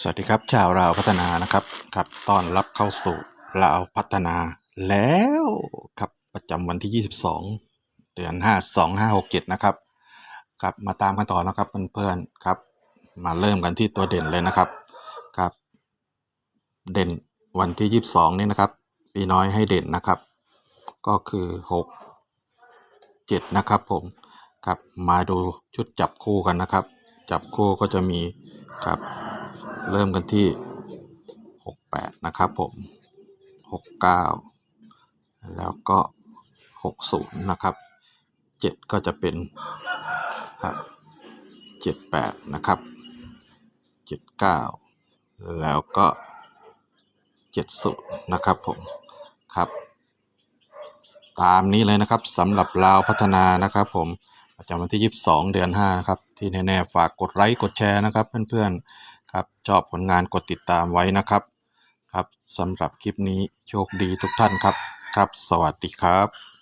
สวัสดีครับ ชาวลาวพัฒนานะครับครับต้อนรับเข้าสู่ลาวพัฒนาแล้วครับประจำวันที่ 22 เดือน 5 2 5 6 7 นะครับครับมาตามกันต่อนะครับเพื่อนๆครับ มาเริ่มกันที่ตัวเด่นเลยนะครับครับ เด่นวันที่ 22 นี้นะครับ ปีน้อยให้เด่นนะครับ ก็คือ 6 7 นะครับผมครับมาดูชุดจับคู่กันนะครับ จับคู่ก็จะมี ครับ เริ่มกันที่ 68 นะครับผม 69 แล้วก็ 60 นะครับ 7 ก็จะเป็นครับ78 นะครับ 79 แล้วก็ 70 นะครับผมครับ ตามนี้เลยนะครับสำหรับลาวพัฒนานะครับผม ประจำวันที่ 22 เดือน5นะครับที่แน่ๆฝากกดไลค์กดแชร์นะครับ เพื่อนๆครับชอบผลงานกดติดตามไว้นะครับครับสำหรับคลิปนี้โชคดีทุกท่านครับครับ สวัสดีครับ